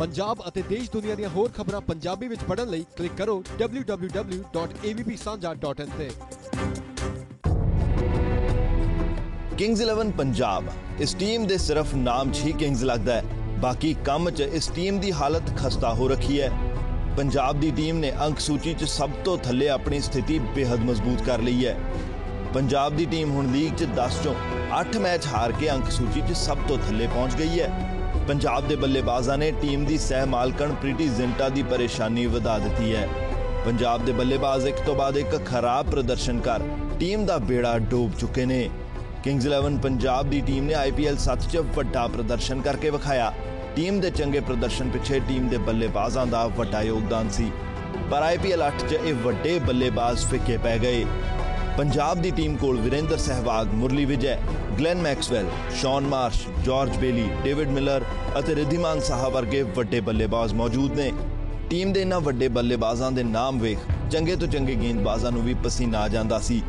ਪੰਜਾਬ ਅਤੇ ਦੇਸ਼ ਦੁਨੀਆ ਦੀਆਂ ਹੋਰ ਖਬਰਾਂ ਪੰਜਾਬੀ ਵਿੱਚ ਪੜ੍ਹਨ ਲਈ ਕਲਿੱਕ ਕਰੋ www.avpsanja.in ਤੇ। ਕਿੰਗਜ਼ 11 ਪੰਜਾਬ ਇਸ ਟੀਮ ਦੇ ਸਿਰਫ ਨਾਮ 'ਚ ਹੀ ਕਿੰਗਜ਼ ਲੱਗਦਾ ਹੈ ਬਾਕੀ ਕੰਮ 'ਚ ਇਸ ਟੀਮ ਦੀ ਹਾਲਤ ਖਸਤਾ ਹੋ ਰੱਖੀ ਹੈ ਪੰਜਾਬ ਦੀ ਟੀਮ ਨੇ ਅੰਕ ਸੂਚੀ 'ਚ ਸਭ ਤੋਂ ਥੱਲੇ ਆਪਣੀ ਸਥਿਤੀ ਬੇहद ਮਜ਼ਬੂਤ ਕਰ ਲਈ ਹੈ ਪੰਜਾਬ ਦੀ ਟੀਮ ਹੁਣ ਲੀਗ 'ਚ 10 ਚੋਂ 8 ਮੈਚ ਹਾਰ ਕੇ ਅੰਕ ਸੂਚੀ 'ਚ ਸਭ ਤੋਂ ਥੱਲੇ ਪਹੁੰਚ ਗਈ ਹੈ ਪੰਜਾਬ ਦੇ ਬੱਲੇਬਾਜ਼ਾਂ ਨੇ ਟੀਮ ਦੀ ਸਹਿ ਮਾਲਕਣ ਪ੍ਰੀਟੀ ਜ਼ਿੰਟਾ ਦੀ ਪਰੇਸ਼ਾਨੀ ਵਧਾ ਦਿੱਤੀ ਹੈ। ਪੰਜਾਬ ਦੇ ਬੱਲੇਬਾਜ਼ ਇੱਕ ਤੋਂ ਬਾਅਦ ਇੱਕ ਖਰਾਬ ਪ੍ਰਦਰਸ਼ਨ ਕਰ ਟੀਮ ਦਾ ਬੇੜਾ ਡੋਬ ਚੁੱਕੇ ਨੇ। ਕਿੰਗਜ਼ 11 ਪੰਜਾਬ ਦੀ ਟੀਮ ਨੇ IPL 7 'ਚ ਵੱਡਾ ਪ੍ਰਦਰਸ਼ਨ ਕਰਕੇ ਵਿਖਾਇਆ। ਟੀਮ ਦੇ ਚੰਗੇ ਪ੍ਰਦਰਸ਼ਨ ਪਿੱਛੇ ਟੀਮ ਦੇ ਬੱਲੇਬਾਜ਼ਾਂ ਦਾ ਵੱਡਾ ਯੋਗਦਾਨ ਸੀ। ਪਰ IPL 8 'ਚ ਇਹ ਵੱਡੇ ਬੱਲੇਬਾਜ਼ ਫਿੱਕੇ ਪੈ ਗਏ। ਪੰਜਾਬ ਦੀ ਟੀਮ ਕੋਲ Virender Sehwag, Murali Vijay, Glenn Maxwell, Shaun Marsh, George Bailey, David Miller ਅਤੇ ਰਿਧਿਮਾਨ ਸਾਹਾ ਵਰਗੇ ਵੱਡੇ ਬੱਲੇਬਾਜ਼ ਮੌਜੂਦ ਨੇ। ਟੀਮ ਦੇ ਇਹਨਾਂ ਵੱਡੇ ਬੱਲੇਬਾਜ਼ਾਂ ਦੇ ਨਾਮ ਵੇਖ ਚੰਗੇ ਤੋਂ ਚੰਗੇ ਗੇਂਦਬਾਜ਼ਾਂ ਨੂੰ ਵੀ ਪਸੀਨਾ ਆ ਜਾਂਦਾ ਸੀ।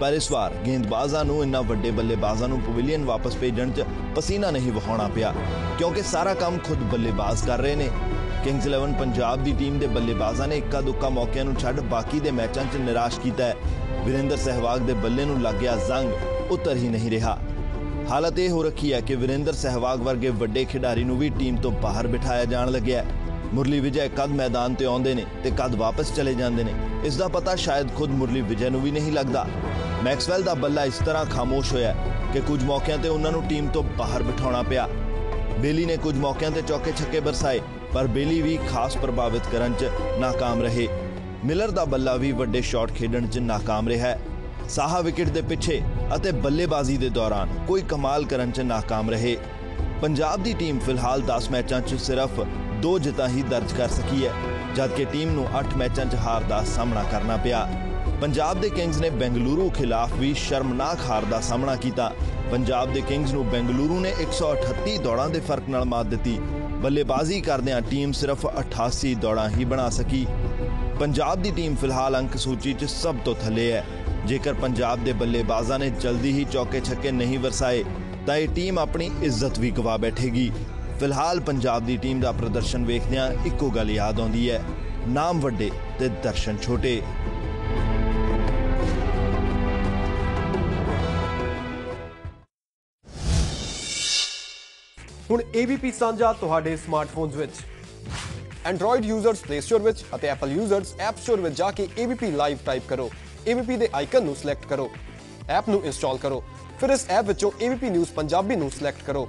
ਪਰ ਇਸ ਵਾਰ ਗੇਂਦਬਾਜ਼ਾਂ ਨੂੰ ਇਹਨਾਂ ਵੱਡੇ ਬੱਲੇਬਾਜ਼ਾਂ ਨੂੰ ਪਵੇਲੀਅਨ ਵਾਪਸ ਭੇਜਣ 'ਚ ਪਸੀਨਾ ਨਹੀਂ ਵਹਾਉਣਾ ਪਿਆ, ਕਿਉਂਕਿ ਸਾਰਾ ਕੰਮ ਖੁਦ ਬੱਲੇਬਾਜ਼ ਕਰ ਰਹੇ ਨੇ। ਕਿੰਗਜ਼ 11 ਪੰਜਾਬ ਦੀ ਟੀਮ ਦੇ ਬੱਲੇਬਾਜ਼ਾਂ ਨੇ ਇੱਕਾ ਦੁੱਕਾ ਮੌਕਿਆਂ ਨੂੰ ਛੱਡ ਬਾਕੀ ਦੇ ਮੈਚਾਂ 'ਚ ਨਿਰਾਸ਼ ਕੀਤਾ ਹੈ। ਵਿਰੇਂਦਰ ਸਹਿਵਾਗ ਦੇ ਬੱਲੇ ਨੂੰ ਲੱਗਿਆ ਜ਼ੰਗ, ਉਤਰ ਹੀ ਨਹੀਂ ਰਿਹਾ। ਹਾਲਤ ਇਹ ਹੋ ਰੱਖੀ ਹੈ ਕਿ ਵਿਰੇਂਦਰ ਸਹਿਵਾਗ ਵਰਗੇ ਵੱਡੇ ਖਿਡਾਰੀ ਨੂੰ ਵੀ ਟੀਮ ਤੋਂ ਬਾਹਰ ਬਿਠਾਇਆ ਜਾਣ ਲੱਗਿਆ ਮੁਰਲੀ ਵਿਜੈ ਕਦ ਮੈਦਾਨ ਤੇ ਆਉਂਦੇ ਨੇ ਤੇ ਕਦ ਵਾਪਸ ਚਲੇ ਜਾਂਦੇ ਨੇ। ਇਸ ਦਾ ਪਤਾ ਸ਼ਾਇਦ ਖੁਦ ਮੁਰਲੀ ਵਿਜੈ ਨੂੰ ਵੀ ਨਹੀਂ ਲੱਗਦਾ। ਮੈਕਸਵੈਲ ਦਾ ਬੱਲਾ ਇਸ ਤਰ੍ਹਾਂ ਖਾਮੋਸ਼ ਹੋਇਆ ਕਿ ਕੁਝ ਮੌਕਿਆਂ ਤੇ ਉਹਨਾਂ ਨੂੰ ਟੀਮ ਤੋਂ ਬਾਹਰ ਬਿਠਾਉਣਾ ਪਿਆ। ਬੇਲੀ ਨੇ ਕੁਝ ਮੌਕਿਆਂ ਤੇ ਚੌਕੇ ਛੱਕੇ ਬਰਸਾਏ, ਪਰ ਬੇਲੀ ਵੀ ਖਾਸ ਪ੍ਰਭਾਵਿਤ ਕਰਨ 'ਚ ناکਾਮ ਰਹੇ। ਮਿਲਰ ਦਾ ਬੱਲਾ ਵੀ ਵੱਡੇ ਸ਼ਾਟ ਖੇਡਣ 'ਚ ناکਾਮ ਰਿਹਾ ਸਾਹਾ ਵਿਕਟ ਦੇ ਪਿੱਛੇ ਅਤੇ ਬੱਲੇਬਾਜ਼ੀ ਦੇ ਦੌਰਾਨ ਕੋਈ ਕਮਾਲ ਕਰਨ 'ਚ ناکਾਮ ਰਹੇ। ਪੰਜਾਬ ਦੀ ਟੀਮ ਫਿਲਹਾਲ 10 ਮੈਚਾਂ 'ਚ ਸਿਰਫ ਦੋ ਜਿੱਤਾਂ ਹੀ ਦਰਜ ਕਰ ਸਕੀ ਹੈ, ਜਦਕਿ ਟੀਮ ਨੂੰ 8 ਮੈਚਾਂ 'ਚ ਹਾਰ ਦਾ ਸਾਹਮਣਾ ਕਰਨਾ ਪਿਆ। ਪੰਜਾਬ ਦੇ ਕਿੰਗਜ਼ ਨੇ ਬੈਂਗਲੁਰੂ ਖਿਲਾਫ ਵੀ ਸ਼ਰਮਨਾਕ ਹਾਰ ਦਾ ਸਾਹਮਣਾ ਕੀਤਾ। ਪੰਜਾਬ ਦੇ ਕਿੰਗਜ਼ ਨੂੰ ਬੈਂਗਲੁਰੂ ਨੇ 138 ਦੌੜਾਂ ਦੇ ਫ਼ਰਕ ਨਾਲ ਮਾਤ ਦਿੱਤੀ। ਬੱਲੇਬਾਜ਼ੀ ਕਰਦਿਆਂ ਟੀਮ ਸਿਰਫ 88 ਦੌੜਾਂ ਹੀ ਬਣਾ ਸਕੀ। ਪੰਜਾਬ ਦੀ ਟੀਮ ਫਿਲਹਾਲ ਅੰਕ ਸੂਚੀ 'ਚ ਸਭ ਤੋਂ ਥੱਲੇ ਹੈ। ਜੇਕਰ ਪੰਜਾਬ ਦੇ ਬੱਲੇਬਾਜ਼ਾਂ ਨੇ ਜਲਦੀ ਹੀ ਚੌਕੇ ਛੱਕੇ ਨਹੀਂ ਵਰਸਾਏ, ਤਾਂ ਇਹ ਟੀਮ ਆਪਣੀ ਇੱਜ਼ਤ ਵੀ ਗਵਾ ਬੈਠੇਗੀ। ਫਿਲਹਾਲ ਪੰਜਾਬ ਦੀ ਟੀਮ ਦਾ ਪ੍ਰਦਰਸ਼ਨ ਵੇਖਦਿਆਂ ਇੱਕੋ ਗੱਲ ਯਾਦ ਆਉਂਦੀ ਹੈ, ਨਾਮ ਵੱਡੇ ਤੇ ਦਰਸ਼ਨ ਛੋਟੇ। ਹੁਣ AVP ਸਾਂਝਾ ਤੁਹਾਡੇ ਸਮਾਰਟਫੋਨਸ ਵਿੱਚ। Android ਯੂਜ਼ਰਸ Play Store ਵਿੱਚ ਅਤੇ Apple ਯੂਜ਼ਰਸ App Store ਵਿੱਚ ਜਾ ਕੇ AVP ਲਾਈਵ ਟਾਈਪ ਕਰੋ। AVP ਦੇ ਆਈਕਨ ਨੂੰ ਸਿਲੈਕਟ ਕਰੋ। ਐਪ ਨੂੰ ਇੰਸਟਾਲ ਕਰੋ। ਫਿਰ ਇਸ ਐਪ ਵਿੱਚੋਂ AVP ਨਿਊਜ਼ ਪੰਜਾਬੀ ਨੂੰ ਸਿਲੈਕਟ ਕਰੋ।